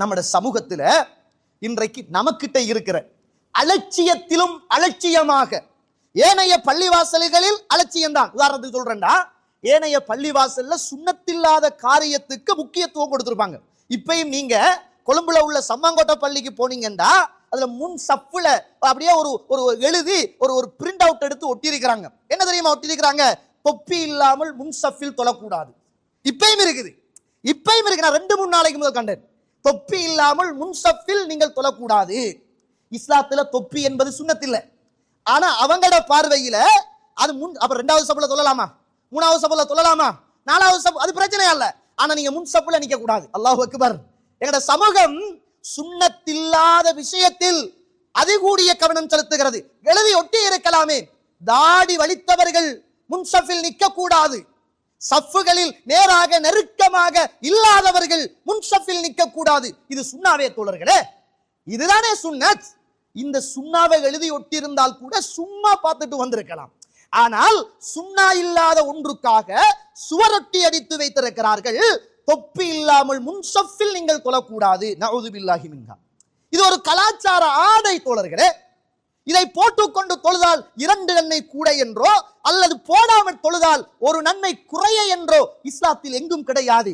நம்மட சமூகத்தில் இன்றைக்கு நமக்கிட்ட இருக்கிற அலட்சியத்திலும் அலட்சியமாக ஏனைய பள்ளிவாசல்களில் அலட்சியம்தான். உதாரணத்துக்கு சொல்றேன்டா ஏனைய பள்ளிவாசல்ல சுண்ணத்தில்லாத காரியத்துக்கு முக்கியத்துவம் கொடுத்துருப்பாங்க. இப்பயும் நீங்க கொழும்புல உள்ள சம்மாங்கோட்டை பள்ளிக்கு போனீங்கன்னா அதுல முன் சப்புல அப்படியே ஒரு ஒரு எழுதி ஒரு ஒரு பிரிண்ட் அவுட் எடுத்து ஒட்டியிருக்கிறாங்க. என்ன தெரியுமா ஒட்டியிருக்கிறாங்க? தொப்பி இல்லாமல் முன் சஃபில் தொழக்கூடாது. இப்பயும் இருக்குது. இப்பயும் இருக்கு. நான் ரெண்டு மூணு நாளைக்கு முதல் கண்டேன். தொப்பி இல்லாமல் முன்சப்பில் நீங்கள் தொழக்கூடாது. இஸ்லாத்துல தொப்பி என்பது சுண்ணத்தில்லை. ஆனா அவங்களோட பார்வையில அது முன் அப்ப ரெண்டாவது சப்புல தொழலாமா? மூணாவது சப்புல தொழலாமா? நாலாவது சப்பு அது பிரச்சனை இல்ல ஆனா நீங்க முன் சப்புல நிக்க கூடாது அல்லாஹ் அக்பர். எங்களோட சமூகம் சுண்ணத்தில்லாத விஷயத்தில் அதிகூடிய கவனம் செலுத்துகிறது. எழுதி ஒட்டி இருக்கலாமே. தாடி வலித்தவர்கள் முன்சஃபில் நிற்கக்கூடாது கூடாது சஃப்புகளில் நேராக நெருக்கமாக இல்லாதவர்கள் முன் சஃபில் நிக்க கூடாது இது சுண்ணாவே தோழர்களே. இதுதானே சுண்ணத். இந்த சுண்ணாவை எழுதி ஒட்டியிருந்தால் கூட சும்மா பார்த்துட்டு வந்திருக்கலாம். ஆனால் சுண்ணா இல்லாத ஒன்றுக்காக சுவரொட்டி அடித்து வைத்திருக்கிறார்கள். தொப்பி இல்லாமல் முன்சஃபில் நீங்கள் கொல்லக்கூடாது. நவுது மின்ஹா. இது ஒரு கலாச்சார ஆடை தோழர்களே. இதை போட்டுக்கொண்டு தொழுதால் இரண்டு நன்மை கூட என்றோ அல்லது போடாமல் தொழுதால் ஒரு நன்மை குறைய என்றோ இஸ்லாத்தில் எங்கும் கிடையாது.